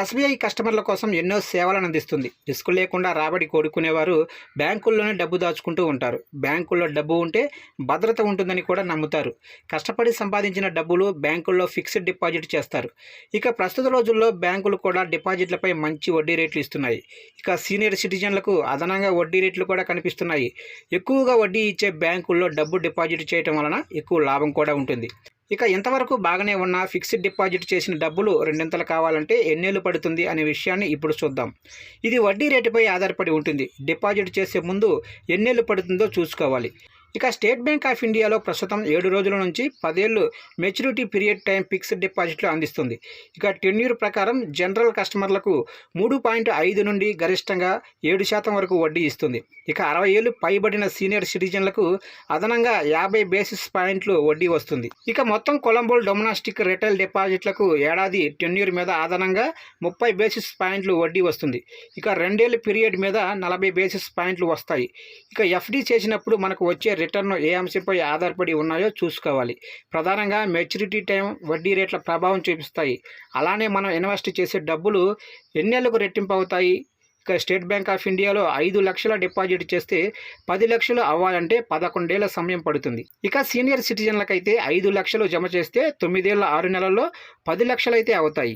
SBI కస్టమర్ల కోసం ఎన్నో సేవలను అందిస్తుంది. రిస్క్ లేకుండా రాబడి కోరుకునేవారు బ్యాంకుల్లోనే డబ్బు దాచుకుంటూ ఉంటారు. బ్యాంకుల్లో డబ్బు ఉంటే భద్రత ఉంటుందని కూడా నమ్ముతారు. కష్టపడి సంపాదించిన డబ్బులు బ్యాంకుల్లో ఫిక్స్డ్ డిపాజిట్ చేస్తారు. ఇక ప్రస్తుత రోజుల్లో బ్యాంకులు కూడా డిపాజిట్లపై మంచి వడ్డీ రేట్లు ఇస్తున్నాయి. ఇక సీనియర్ సిటిజన్లకు అదనంగా వడ్డీ రేట్లు కూడా కనిపిస్తున్నాయి. ఎక్కువగా వడ్డీ ఇచ్చే బ్యాంకుల్లో డబ్బు డిపాజిట్ చేయటం వలన ఎక్కువ లాభం కూడా ఉంటుంది. ఇక ఇంతవరకు బాగానే ఉన్న ఫిక్స్డ్ డిపాజిట్ చేసిన డబ్బులు రెండింతలు కావాలంటే ఎన్నేళ్ళు పడుతుంది అనే విషయాన్ని ఇప్పుడు చూద్దాం. ఇది వడ్డీ రేటుపై ఆధారపడి ఉంటుంది. డిపాజిట్ చేసే ముందు ఎన్నేళ్ళు పడుతుందో చూసుకోవాలి. ఇక స్టేట్ బ్యాంక్ ఆఫ్ ఇండియాలో ప్రస్తుతం ఏడు రోజుల నుంచి పదేళ్ళు మెచ్యూరిటీ పీరియడ్ టైం ఫిక్స్డ్ డిపాజిట్లు అందిస్తుంది. ఇక టెన్యూర్ ప్రకారం జనరల్ కస్టమర్లకు మూడు పాయింట్ ఐదు నుండి గరిష్టంగా ఏడు శాతం వరకు వడ్డీ ఇస్తుంది. ఇక అరవై ఏళ్ళు పైబడిన సీనియర్ సిటిజన్లకు అదనంగా యాభై బేసిస్ పాయింట్లు వడ్డీ వస్తుంది. ఇక మొత్తం కొలంబోల్ డొమినాస్టిక్ రిటైల్ డిపాజిట్లకు ఏడాది టెన్యూర్ మీద అదనంగా ముప్పై బేసిస్ పాయింట్లు వడ్డీ వస్తుంది. ఇక రెండేళ్ళు పీరియడ్ మీద నలభై బేసిస్ పాయింట్లు వస్తాయి. ఇక ఎఫ్డి చేసినప్పుడు మనకు వచ్చే రిటర్న్ ఏ అంశంపై ఆధారపడి ఉన్నాయో చూసుకోవాలి. ప్రధానంగా మెచ్యూరిటీ టైం వడ్డీ రేట్ల ప్రభావం చూపిస్తాయి. అలానే మనం ఇన్వెస్ట్ చేసే డబ్బులు ఎన్నేళ్ళకు రెట్టింపు అవుతాయి? ఇక స్టేట్ బ్యాంక్ ఆఫ్ ఇండియాలో ఐదు లక్షల డిపాజిట్ చేస్తే పది లక్షలు అవ్వాలంటే పదకొండేళ్ళ సమయం పడుతుంది. ఇక సీనియర్ సిటిజన్లకైతే ఐదు లక్షలు జమ చేస్తే తొమ్మిదేళ్ళ ఆరు నెలల్లో పది లక్షలైతే అవుతాయి.